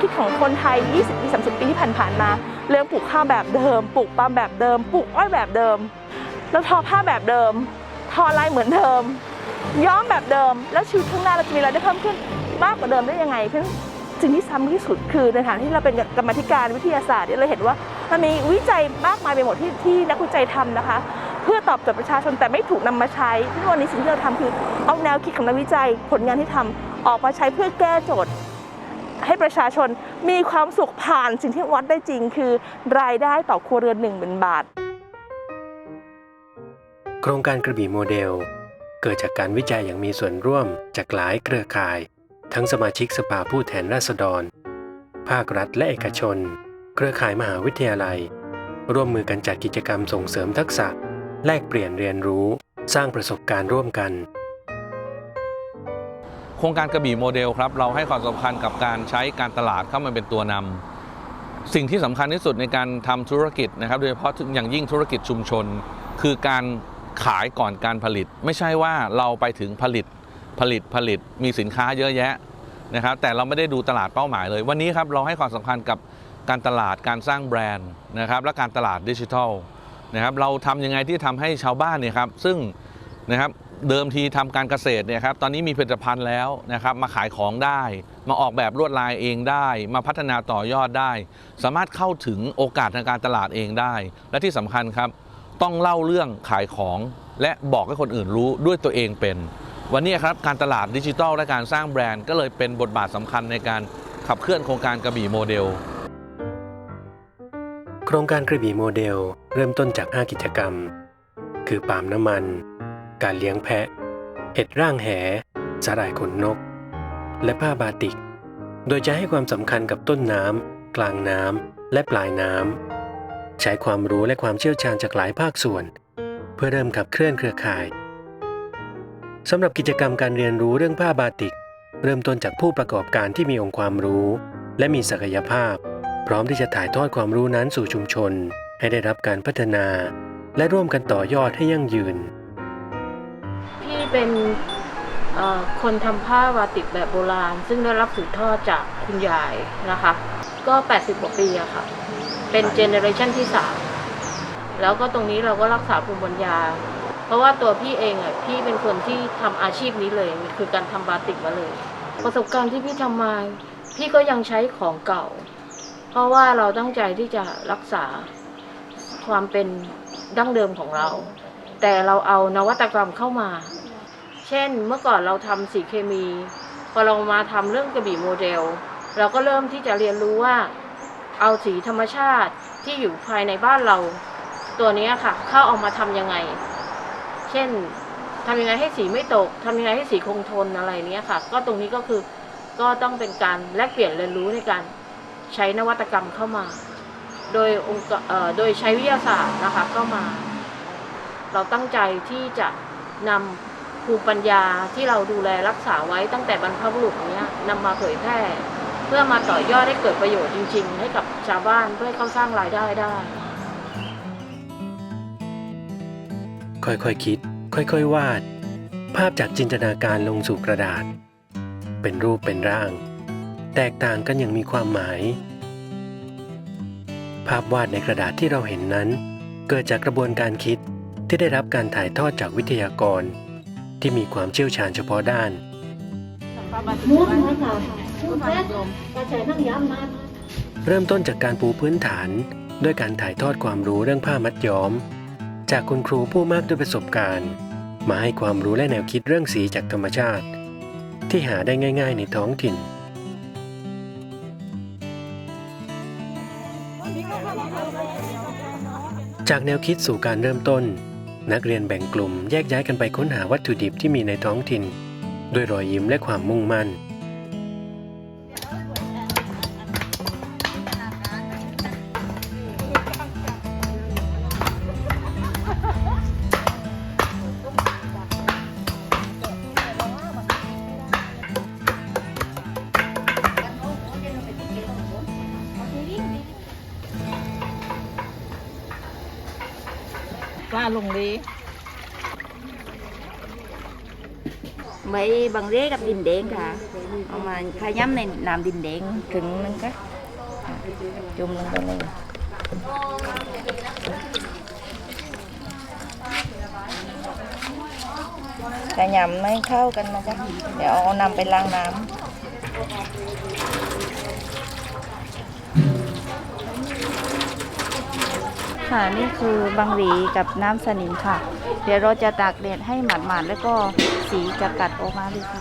คิดของคนไทย 20ปี30 ปีที่ผ่านๆมา เรื่องปลูกข้าวแบบเดิม ปลูกปาล์มแบบเดิม ปลูกอ้อยแบบเดิม แล้วทอผ้าแบบเดิม ทอลายเหมือนเดิม ย้อมแบบเดิม แล้วชีวิตข้างหน้าเราจะมีรายได้เพิ่มขึ้นมากกว่าเดิมได้ยังไงเพราะฉะนั้นสิ่งที่ซ้ำที่สุดคือในฐานที่เราเป็นกรรมธิการวิทยาศาสตร์เราเห็นว่ามันมีวิจัยมากมายไปหมดที่ที่นักวิจัยทำนะคะ เพื่อตอบโจทย์ประชาชนแต่ไม่ถูกนำมาใช้ที่วันนี้สิ่งที่เราทำคือเอาแนวคิดของนักวิจัยผลงานที่ทำออกมาใช้เพื่อแก้โจทย์ ให้ประชาชนมีความสุขผ่านสิ่งที่วัดได้จริง คือรายได้ต่อครัวเรือนหนึ่งหมื่นบาท โครงการกระบี่โมเดล เกิดจากการวิจัยอย่างมีส่วนร่วมจากหลายเครือข่าย ทั้งสมาชิกสภาผู้แทนราษฎร ภาครัฐและเอกชน เครือข่ายมหาวิทยาลัย ร่วมมือกันจัดกิจกรรมส่งเสริมทักษะ แลกเปลี่ยนเรียนรู้ สร้างประสบการณ์ร่วมกัน โครงการกระบี่โมเดลครับเราให้ความสำคัญกับการใช้การตลาดเข้ามาเป็นตัวนำสิ่งที่สำคัญที่สุดในการทำธุรกิจนะครับ โดยเฉพาะอย่างยิ่งธุรกิจชุมชน คือการขายก่อนการผลิต ไม่ใช่ว่าเราไปถึงผลิตผลิตผลิตมีสินค้าเยอะแยะนะครับ แต่เราไม่ได้ดูตลาดเป้าหมายเลย วันนี้ครับเราให้ความสำคัญกับการตลาดการสร้างแบรนด์นะครับและการตลาดดิจิทัลนะครับเราทำยังไงที่ทำให้ชาวบ้านเนี่ยครับซึ่ง นะครับเดิมทีทำการเกษตรเนี่ยครับตอนนี้มีผลิตภัณฑ์แล้วนะครับมาขายของได้ มาออกแบบลวดลายเองได้ มาพัฒนาต่อยอดได้ สามารถเข้าถึงโอกาสทางการตลาดเองได้ และที่สำคัญครับ ต้องเล่าเรื่องขายของ และบอกให้คนอื่นรู้ด้วยตัวเองเป็น วันนี้ครับการตลาดดิจิทัลและการสร้างแบรนด์ก็เลยเป็นบทบาทสำคัญในการขับเคลื่อนโครงการกระบี่โมเดล โครงการกระบี่โมเดล เริ่มต้นจาก 5 กิจกรรม คือปาล์มน้ำมัน การเลี้ยงแพะ เห็ดร่างแหสาหร่ายขนนก และผ้าบาติก โดยจะให้ความสำคัญกับต้นน้ำกลางน้ำและปลายน้ำ ใช้ความรู้และความเชี่ยวชาญจากหลายภาคส่วน เพื่อเริ่มขับเคลื่อนเครือข่ายสำหรับกิจกรรมการเรียนรู้เรื่องผ้าบาติก เริ่มต้นจากผู้ประกอบการที่มีองค์ความรู้ และมีศักยภาพ พร้อมที่จะถ่ายทอดความรู้นั้นสู่ชุมชน ให้ได้รับการพัฒนา และร่วมกันต่อยอดให้ยั่งยืน เป็นเอ่อคนทำผ้าวาติกแบบโบราณ ซึ่งได้รับสืบทอดจากคุณยายนะคะ ก็ 80กว่าปีอะค่ะ เป็นเจเนอเรชันที่ 3 แล้วก็ตรงนี้เราก็รักษาภูมิปัญญา เพราะว่าตัวพี่เองอะพี่เป็นคนที่ทำอาชีพนี้เลย คือการทำบาติกมาเลย ประสบการณ์ที่พี่ทำมา พี่ก็ยังใช้ของเก่า เพราะว่าเราตั้งใจที่จะรักษาความเป็นดั้งเดิมของเรา แต่เราเอานวัตกรรมเข้ามา เช่น เมื่อก่อนเราทำสีเคมี พอเรามาทำเรื่องกระบี่โมเดล เราก็เริ่มที่จะเรียนรู้ว่า เอาสีธรรมชาติที่อยู่ภายในบ้านเรา ตัวนี้ค่ะ เข้าเอามาทำยังไง เช่นทำยังไงให้สีไม่ตกทำยังไงให้สีคงทนอะไรเนี้ยค่ะ ก็ตรงนี้ก็คือก็ต้องเป็นการแลกเปลี่ยนเรียนรู้ในการใช้นวัตกรรมเข้ามา โดยองค์โดยใช้วิทยาศาสตร์นะคะเข้ามา เราตั้งใจที่จะนำ ภูมิปัญญาที่เราดูแลรักษาไว้ตั้งแต่บรรพบุรุษเนี้ยนำมาเผยแพร่ เพื่อมาต่อยอดให้เกิดประโยชน์จริง ๆ ให้กับชาวบ้านเพื่อให้เขาสร้างรายได้ได้ ค่อยๆคคิด ค่อยๆวาด ภาพจากจินตนาการลงสู่กระดาษ เป็นรูปเป็นร่าง แตกต่างกันอย่างมีความหมาย ภาพวาดในกระดาษที่เราเห็นนั้น เกิดจากกระบวนการคิดที่ได้รับการถ่ายทอดจากวิทยากร ที่มีความเชี่ยวชาญเฉพาะด้านเริ่มต้นจากการปูพื้นฐาน ด้วยการถ่ายทอดความรู้เรื่องผ้ามัดย้อม จากคุณครูผู้มากด้วยประสบการณ์ มาให้ความรู้และแนวคิดเรื่องสีจากธรรมชาติ ที่หาได้ง่ายๆในท้องถิ่น จากแนวคิดสู่การเริ่มต้น นักเรียนแบ่งกลุ่มแยกย้ายกันไปค้นหาวัตถุดิบที่มีในท้องถิ่น ด้วยรอยยิ้มและความมุ่งมั่น กล้าลงดีไว้บางเร่กับดินแดงค่ะเอามาขย้ำในน้ำดินแดงถึงนึงค่ะจุ่มลงไปเลยขยำไม่เข้ากั ค่ะนี่คือบางหวีกับน้ำสนิมค่ะ เดี๋ยวเราจะตากแดดให้หมาดๆแล้วก็สีจะกัดออกมาเลยค่ะ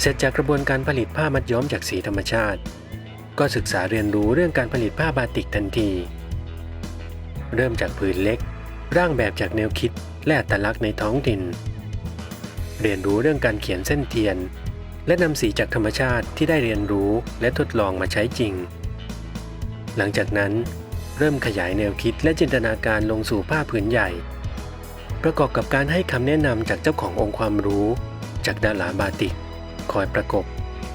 เสร็จจากกระบวนการผลิตผ้ามัดย้อมจากสีธรรมชาติ ก็ศึกษาเรียนรู้เรื่องการผลิตผ้าบาติกทันที เริ่มจากผืนเล็ก ร่างแบบจากแนวคิดและอัตลักษณ์ในท้องถิ่น เรียนรู้เรื่องการเขียนเส้นเทียน และนำสีจากธรรมชาติที่ได้เรียนรู้และทดลองมาใช้จริง หลังจากนั้น เริ่มขยายแนวคิดและจินตนาการลงสู่ผ้าผืนใหญ่ ประกอบกับการให้คำแนะนำจากเจ้าขององค์ความรู้ จากดาราบาติก คอยประกบ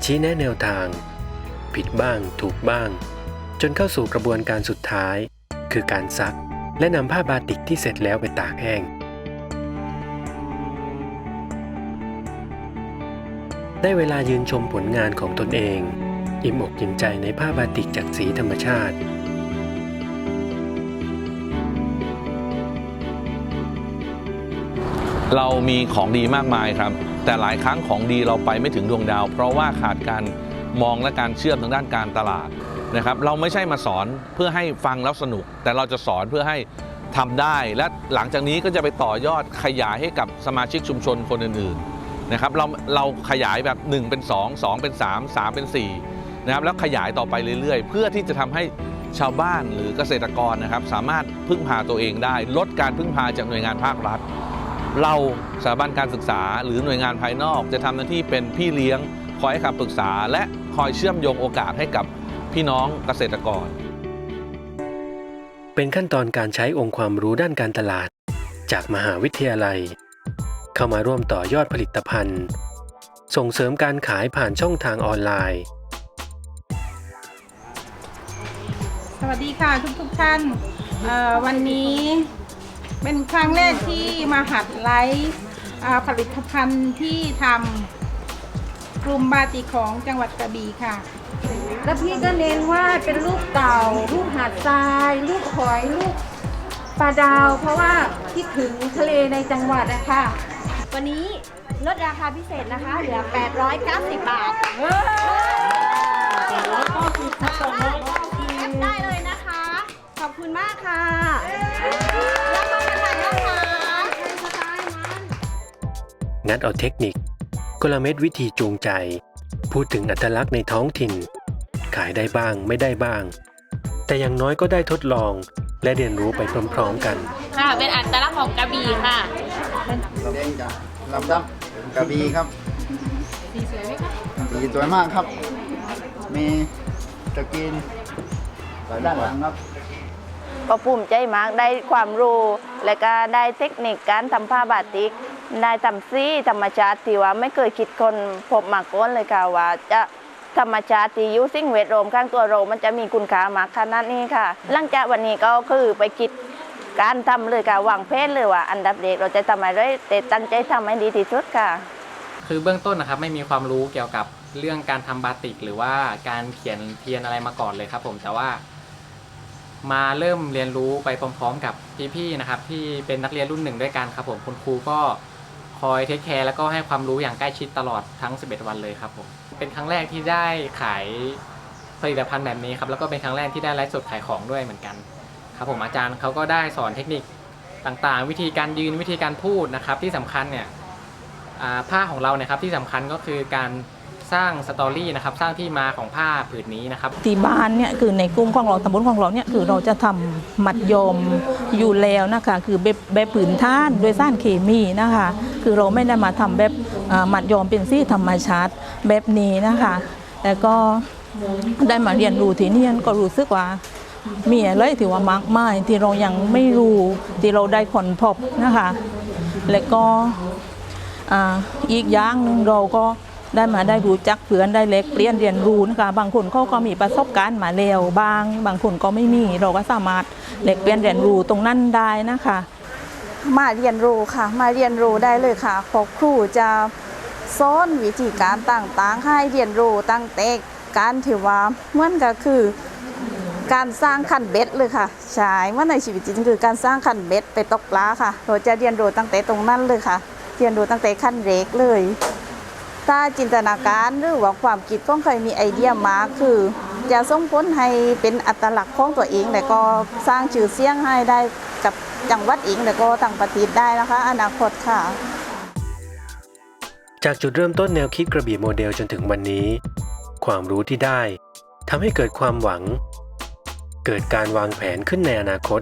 ชี้แนะแนวทาง ผิดบ้างถูกบ้าง จนเข้าสู่กระบวนการสุดท้าย คือการซัก และนำผ้าบาติกที่เสร็จแล้วไปตากแห้ง ได้เวลายืนชมผลงานของตนเอง อิ่มอกอิ่มใจในผ้าบาติกจากสีธรรมชาติเรามีของดีมากมายครับ แต่หลายครั้งของดีเราไปไม่ถึงดวงดาว เพราะว่าขาดการมองและการเชื่อมทางด้านการตลาดนะครับเราไม่ใช่มาสอนเพื่อให้ฟังแล้วสนุก แต่เราจะสอนเพื่อให้ทำได้ และหลังจากนี้ก็จะไปต่อยอดขยายให้กับสมาชิกชุมชนคนอื่นๆนะครับเราเราขยายแบบ 1 เป็น 2 2 เป็น 3 3 เป็น4นะครับแล้วขยายต่อไปเรื่อยๆ เพื่อที่จะทำให้ชาวบ้านหรือเกษตรกรนะครับสามารถพึ่งพาตัวเองได้ ลดการพึ่งพาจากหน่วยงานภาครัฐ เราสถาบันการศึกษา หรือหน่วยงานภายนอก จะทำหน้าที่เป็นพี่เลี้ยง คอยให้คำปรึกษา และคอยเชื่อมโยงโอกาสให้กับพี่น้องเกษตรกร เป็นขั้นตอนการใช้องค์ความรู้ด้านการตลาด จากมหาวิทยาลัย เข้ามาร่วมต่อยอดผลิตภัณฑ์ ส่งเสริมการขายผ่านช่องทางออนไลน์ สวัสดีค่ะทุกทุกๆท่านเอ่อวันนี้ เป็นครั้งแรกที่มาหัดไลฟ์อ่าผลิตภัณฑ์ที่ทำกลุ่มบาติกของจังหวัดกระบี่ค่ะ แล้วพี่ก็เน้นว่าเป็นลูกเต่าลูกหาดทรายลูกหอยลูกปลาดาว เพราะว่าคิดถึงทะเลในจังหวัดนะคะวันนี้ลดราคาพิเศษนะคะ เหลือ 890 บาทแอปได้เลยนะคะ ขอบคุณมากค่ะ งัดเอาเทคนิคกลเม็ดวิธีจูงใจ พูดถึงอัตลักษณ์ในท้องถิ่น ขายได้บ้างไม่ได้บ้าง แต่อย่างน้อยก็ได้ทดลองและเรียนรู้ไปพร้อมๆกัน ค่ะ เป็นอัตลักษณ์ของกระบี่ค่ะลำแดงจ้ะลำดับกระบี่ครับสีสวยไหมคะสีสวยมากครับ มีสกรีนด้านหลังครับก็ภูมิใจมากได้ความรู้ และก็ได้เทคนิคการทำผ้าบาติก ได้ทำซีธรรมชาติที่ว่าไม่เคยคิดคนพบมาก่อนเลยค่ะว่าจะธรรมชาติที่อยุ่สิ่งเวทโรมข้างตัวเรามันจะมีคุณค่ามากขนาดนี้ค่ะ หลังจากวันนี้ก็คือไปคิดการทำเลยค่ะวางเพศเลยว่า อันดับเด็กเราจะทำอะไรแต่ตั้งใจทำให้ดีที่สุดค่ะ คือเบื้องต้นนะครับไม่มีความรู้เกี่ยวกับเรื่องการทำบาติก หรือว่าการเขียนเทียนอะไรมาก่อนเลยครับ ผมแต่ว่า มาเริ่มเรียนรู้ไปพร้อม ๆ กับพี่ๆนะครับ ที่เป็นนักเรียนรุ่นหนึ่งด้วยกันครับ ผมคุณครูก็ อยเทคแคร์แล้วก็ให้ความรู้อย่างใกล้ชิดตลอดทั้ง 11 วันเลยครับผมเป็นครั้งแรกที่ได้ขายผลิตภัณฑ์แบบนี้ครับแล้วก็เป็นครั้งแรกที่ได้ไลฟ์สดขายของด้วยเหมือนกันครับผมอาจารย์เขาก็ได้สอนเทคนิคต่างๆ วิธีการยืนวิธีการพูดนะครับที่สำคัญเนี่ยผ้าของเราเนี่ยครับที่สำคัญก็คือการ สร้างสตอรี่นะครับสร้างที่มาของผ้าผืนนี้นะครับ ที่บ้านเนี่ยคือในกลุ่มของเราตำบลของเราเนี่ยคือเราจะทำมัดยมอยู่แล้วนะคะคือแบบแบบผืนท่านโดยสารเคมีนะคะ คือเราไม่ได้มาทำแบบอ่ามัดยมเป็นสีธรรมชาติแบบนี้นะคะแต่ก็ได้มาเรียนรู้ที่นี่ก็รู้สึกว่า มีอะไรที่ว่ามากมายที่เรายังไม่รู้ที่เราได้ค้นพบนะคะ และก็ อ่าอีกอย่างหนึ่งเราก็ ได้มาได้รู้จักเพื่อนได้เล็กเปลี่ยนเรียนรู้นะคะบางคนเขาก็มีประสบการณ์มาแล้วบาง บางคนก็ไม่มีเราก็สามารถเล็กเปลี่ยนเรียนรู้ตรงนั้นได้นะคะ มาเรียนรู้ค่ะ มาเรียนรู้ได้เลยค่ะพราะครูจะสอนวิธีการต่างๆ ให้เรียนรู้ตั้งแต่การถือว่าเหมือนก็คือการสร้างคันเบ็ดเลยค่ะ ใช่ว่าในชีวิตจริงคือการสร้างคันเบ็ดไปตกปลาค่ะ เราจะเรียนรู้ตั้งแต่ตรงนั้นเลยค่ะ เรียนรู้ตั้งแต่ขั้นเล็กเลย ถ้าจินตนาการหรือว่าความคิดของใครมีไอเดียมาคือ จะส่งผลให้เป็นอัตลักษณ์ของตัวเองและก็สร้างชื่อเสียงให้ได้กับจังหวัดเองและก็ต่างประเทศได้นะคะ อนาคตค่ะ จากจุดเริ่มต้นแนวคิดกระบี่โมเดลจนถึงวันนี้ ความรู้ที่ได้ทำให้เกิดความหวัง เกิดการวางแผนขึ้นในอนาคต